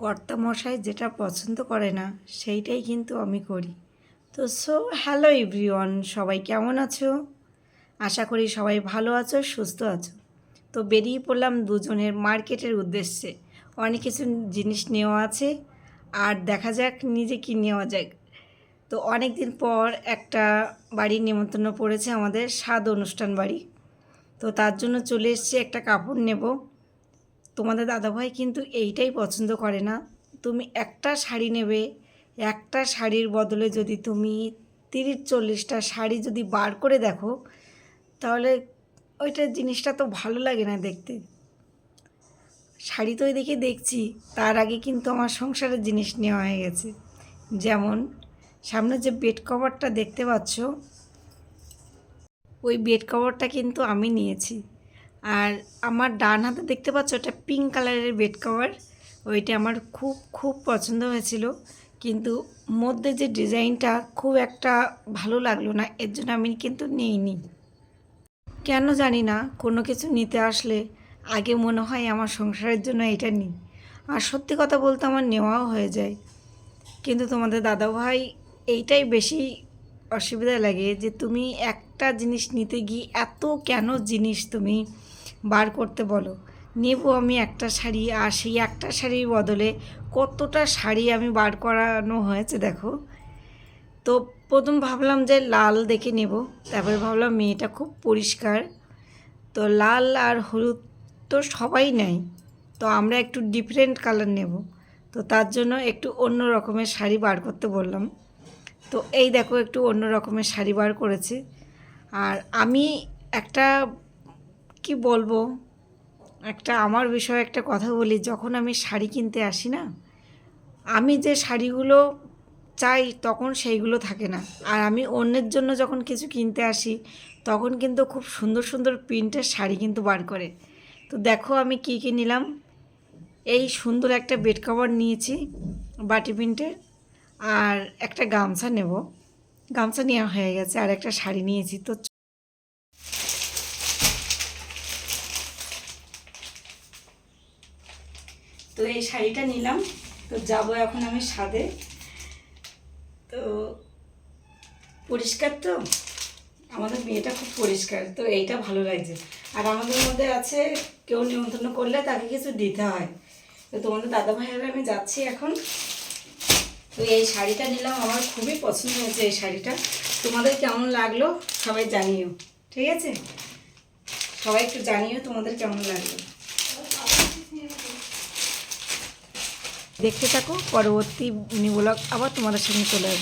কর্তা মশাই যেটা পছন্দ করে না, সেইটাই কিন্তু আমি করি। তো সো হ্যালো এভরিওয়ান সবাই কেমন আছো? আশা করি সবাই ভালো আছো, সুস্থ আছো। তো বেরিয়ে পড়লাম দুজনের মার্কেটের উদ্দেশ্যে। অনেক কিছু জিনিস নেওয়া আছে, আর দেখা যাক নিজে কি নেওয়া যাক তো অনেক দিন পর একটা বাড়ির নিমন্ত্রণ পড়েছে আমাদের, স্বাদ অনুষ্ঠান বাড়ি। তো তার জন্য চলে এসেছি একটা কাপড় নেব। তোমাদের দাদাভাই কিন্তু এইটাই পছন্দ করে না। তুমি একটা শাড়ি নেবে, একটা শাড়ির বদলে যদি তুমি তিরিশ চল্লিশটা শাড়ি যদি বার করে দেখো, তাহলে ওইটা জিনিসটা তো ভালো লাগে না দেখতে। শাড়ি তো দেখে দেখছি, তার আগে কিন্তু আমার সংসারের জিনিস নেওয়া হয়ে গেছে। যেমন সামনে যে বেড কভারটা দেখতে পাচ্ছ, ওই বেড কভারটা কিন্তু আমি নিয়েছি। আর আমার ডান হাতে দেখতে পাচ্ছ একটা পিঙ্ক কালারের বেড কভার ওইটা আমার খুব খুব পছন্দ হয়েছিল। কিন্তু মধ্যে যে ডিজাইনটা খুব একটা ভালো লাগল না, এর জন্য আমি কিন্তু নিইনি। কেন জানি না, কোনো কিছু নিতে আসলে আগে মনে হয় আমার সংসারের জন্য এটা নিই। আর সত্যি কথা বলতে আমার নেওয়াও হয়ে যায়। কিন্তু তোমাদের দাদাভাই এইটাই বেশি অসুবিধা লাগে যে, তুমি একটা জিনিস নিতে গিয়ে এত কেন জিনিস তুমি? বার করতে বলো। নেব আমি একটা শাড়ি, আর সেই একটা শাড়ির বদলে কতটা শাড়ি আমি বার করানো হয়েছে দেখো। তো প্রথম ভাবলাম যে লাল দেখে নেব, তারপরে ভাবলাম মেয়েটা খুব পরিষ্কার। তো লাল আর হলুদ তো সবাই নেয়, তো আমরা একটু ডিফারেন্ট কালার নেব। তো তার জন্য একটু অন্য রকমের শাড়ি বার করতে বললাম। তো এই দেখো একটু অন্য রকমের শাড়ি বার করেছে। আর আমি একটা কি বলব? একটা আমার বিষয়ে একটা কথা বলি, যখন আমি শাড়ি কিনতে আসি না, আমি যে শাড়িগুলো চাই তখন সেইগুলো থাকে না। আর আমি অন্যের জন্য যখন কিছু কিনতে আসি, তখন কিন্তু খুব সুন্দর সুন্দর প্রিন্টের শাড়ি কিন্তু বার করে। তো দেখো আমি কী কী নিলাম। এই সুন্দর একটা বেড কভার নিয়েছি বাটি প্রিন্টের আর একটা গামছা নেব। গামছা নেওয়া হয়ে গেছে, আর একটা শাড়ি নিয়েছি। তো তো এই শাড়িটা নিলাম। তো যাব এখন আমি সাদে তো পরিষ্কার তো? আমাদের মেয়েটা খুব পরিষ্কার, তো এইটা ভালো লাগছে। আর আমাদের মধ্যে আছে, কেউ নিমন্ত্রণ করলে তাকে কিছু দিতে হয়। তো তোমাদের দাদা ভাইয়েরা আমি যাচ্ছি এখন। তো এই শাড়িটা নিলাম, আমার খুবই পছন্দ হয়েছে এই শাড়িটা। তোমাদের কেমন লাগল? সবাই জানিও, ঠিক আছে? সবাই একটু জানিও তোমাদের কেমন লাগল। দেখতে থাকো। পরবর্তী মিনি ব্লগ আবার তোমাদের সঙ্গে চলে আসবে।